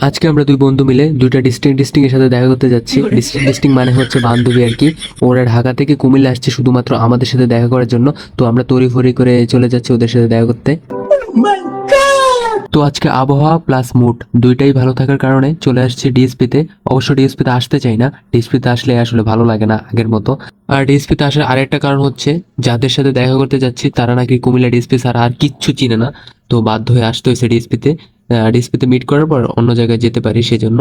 আজকে আমরা দুই বন্ধু মিলে দুইটা ডিস্ট্রিক্ট ডিস্টিং এর সাথে দেখা করতে যাচ্ছি। ডিস্ট্রিক্ট ডিস্ট্রিক্ট মানে হচ্ছে বান্ধবী আর কি। ওরা ঢাকা থেকে কুমিল্লা আসছে শুধুমাত্র আমাদের সাথে দেখা করার জন্য। তো আমরা তড়িফড়ি করে চলে যাচ্ছি ওদের সাথে দেখা করতে। তো আজকে আবহাওয়া প্লাস মুড দুইটাই ভালো থাকার কারণে চলে আসছি ডিএসপিতে অবশ্য ডিএসপিতে আসতে চাই না। ডিএসপিতে আসলে আসলে ভালো লাগে না আগের মতো। আর ডিএসপিতে আসার আরেকটা কারণ হচ্ছে, যাদের সাথে দেখা করতে যাচ্ছি, তারা নাকি কুমিল্লা ডিএসপি স্যার আর কিচ্ছু চিনে না। তো বাধ্য হয়ে আসতে হয়েছে ডিএসপিতে ডিএসপিতে মিট করার পর অন্য জায়গায় যেতে পারি সেজন্য।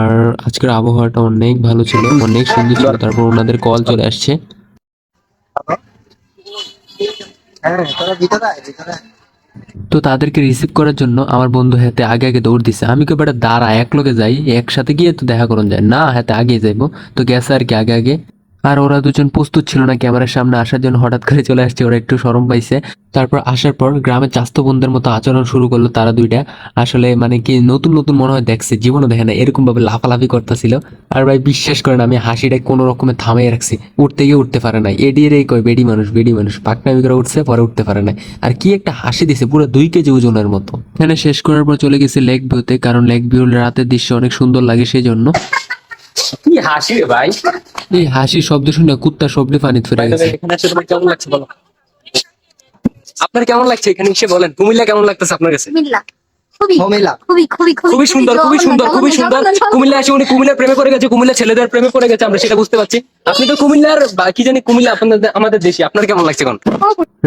আর আজকের আবহাওয়াটা অনেক ভালো ছিল, অনেক সুন্দর ছিল। তারপর ওনাদের কল চলে আসছে। হ্যাঁ তোরা ভিতরে ভিতরে। তো তাদেরকে রিসিভ করার জন্য আমার বন্ধু হাতে আগে আগে দৌড় দিছে। আমি কেউ বেটা দাঁড়া এক লোকে যাই, একসাথে গিয়ে তো দেখা করুন যায়। না, হাতে আগে যাইবো। তো গেছে আর কি আগে আগে। আর ওরা দুজন প্রস্তুত ছিল না ক্যামেরার সামনে আসার জন্য হঠাৎ করে চলে আসছে, ওরা একটু সরম পাইছে। তারপর আসার পর গ্রামের চাস্ত বোনদের মতো আচরণ শুরু করল তারা দুইটা। আসলে মানে কি নতুন নতুন মনে হয় দেখছে জীবনে দেখে না এরকম ভাবে লাফালাফি করতেছিল। আর ভাই বিশ্বাস করেন আমি হাসিটা কোনো রকমে থামাই রাখছি, উঠতে গিয়ে উঠতে পারে না এডিয়ে রে কয়, বেডি মানুষ বেডি মানুষ। পাকনামি করে উঠছে, পরে উঠতে পারে না আর কি একটা হাসি দিছে, পুরো দুই কেজি ওজনের মতো। এখানে শেষ করার পর চলে গেছে লেক ভিউতে, কারণ লেক ভিউ রাতের দৃশ্য অনেক সুন্দর লাগে সেই জন্য কি হাসি রে ভাই? এই হাসি শব্দ শুনে কুত্তা শব্দে পানি ফিরে গেছে। এখানে এসে তোমার কেমন লাগছে বলো? আপনার কেমন লাগছে এখানে এসে বলেন? কুমিল্লা কেমন লাগতেছে আপনার কাছে? খুবই কুমিল্লা। খুবই খুবই খুবই সুন্দর খুবই সুন্দর খুবই সুন্দর। কুমিল্লা এসে উনি কুমিল্লার প্রেমে পড়ে গেছে কুমিল্লা ছেলেদের প্রেমে পড়ে গেছে আমরা সেটা বুঝতে পারছি। আপনি তো কুমিল্লার কি জানি কুমিল্লা আপনাদের আমাদের দেশি আপনার কেমন লাগছে কোন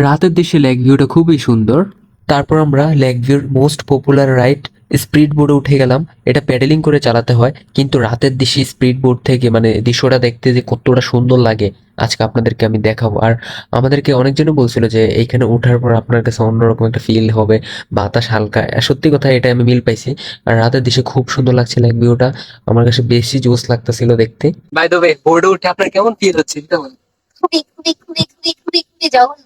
রাতের দৃশ্যে লেক ভিউটা খুবই সুন্দর। তারপর আমরা লেক ভিউর মোস্ট পপুলার রাইড স্পিড বোর্ডে উঠে গেলাম। এটা প্যাডেলিং করে চালাতে হয় কিন্তু রাতের দৃশ্যে স্পিড বোর্ড থেকে মানে দৃশ্যটা দেখতে যে কতটা সুন্দর লাগে আজকে আপনাদেরকে আমি দেখাবো। আর আমাদেরকে অনেকজনে বলছিল যে এইখানে ওঠার পর আপনার কাছে অন্যরকম একটা ফিল হবে বাতাস হালকা। সত্যি কথা এটা আমি মিল পাইছি। আর রাতের দৃশ্যে খুব সুন্দর লাগছে লেক ভিউটা আমার কাছে বেশি জোস লাগতেছিল দেখতে। বাই দ্য ওয়ে বোর্ডে উঠে আপনার কেমন ফিল হচ্ছে? এটা বলেন। খুবই খুবই খুবই খুবই খুবই খুবই জঘন্য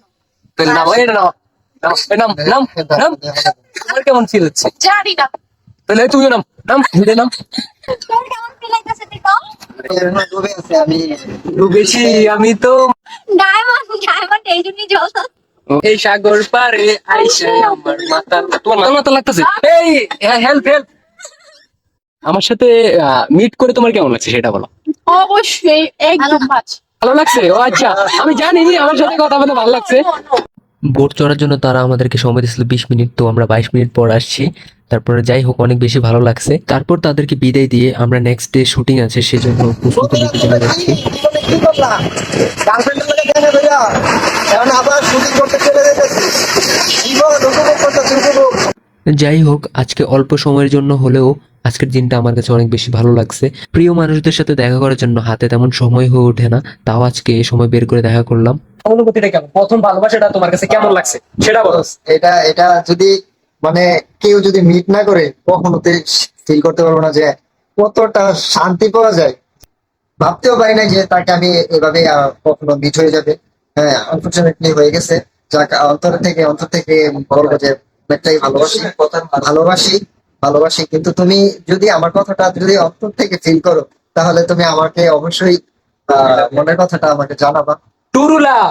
এটা নাম নাম এই নাম। কেমন ফিল হচ্ছে জানি না তাহলে তুইও নাম নাম নাম তোর কেমন ফিল হইতাছে তুই কম ডুবে আছে আমি ডুবেছি আমি তো ডায়মন্ড ডায়মন্ড এই জন্যই জ্বলতো এই সাগর পারে আইসে আমার মাথা তোমার মাথা মাথা লাগতেছে এই হেল্প হেল্প আমার সাথে মিট করে তোমার কেমন লাগছে সেটা বলো অবশ্যই একদম ভালো লাগছে ও আচ্ছা আমি জানি আমার সাথে কথা বলে ভালো লাগছে বোট চড়ার জন্য তারা আমাদেরকে সময় দিয়েছিল বিশ মিনিট তো আমরা বাইশ মিনিট পর আসছি। তারপরে যাই হোক অনেক বেশি ভালো লাগছে। তারপর তাদেরকে বিদায় দিয়ে আমরা নেক্সট ডে শুটিং আছে সেজন্য প্রস্তুতি নিতে চলে যাচ্ছি। যাই হোক আজকে অল্প সময়ের জন্য হলেও আজকের দিনটা আমার কাছে অনেক বেশি ভালো লাগছে। প্রিয় মানুষদের সাথে দেখা করার জন্য হাতে তেমন সময় হয়ে ওঠে না তাও আজকে সময় বের করে দেখা করলাম। অনুভূতিটা কেমন? প্রথম ভালোবাসাটা তোমার কাছে কেমন লাগছে? সেটা বলো। এটা এটা যদি মানে কেউ যদি মিট না করে কখনো ফিল করতে পারব না যে কতটা শান্তি পাওয়া যায়। ভাবতেও পারি না যে তাকে আমি এভাবে কখনো মিট হয়ে যাবে। হ্যাঁ আনফর্চুনেটলি হয়ে গেছে। যাক অন্তর থেকে অন্তর থেকে বলব যে অনেকটাই ভালোবাসি। ভালোবাসি ভালোবাসি। কিন্তু তুমি যদি আমার কথাটা যদি অন্তর থেকে ফিল করো তাহলে তুমি আমাকে অবশ্যই আহ, মনের কথাটা আমাকে জানাবা। Turula.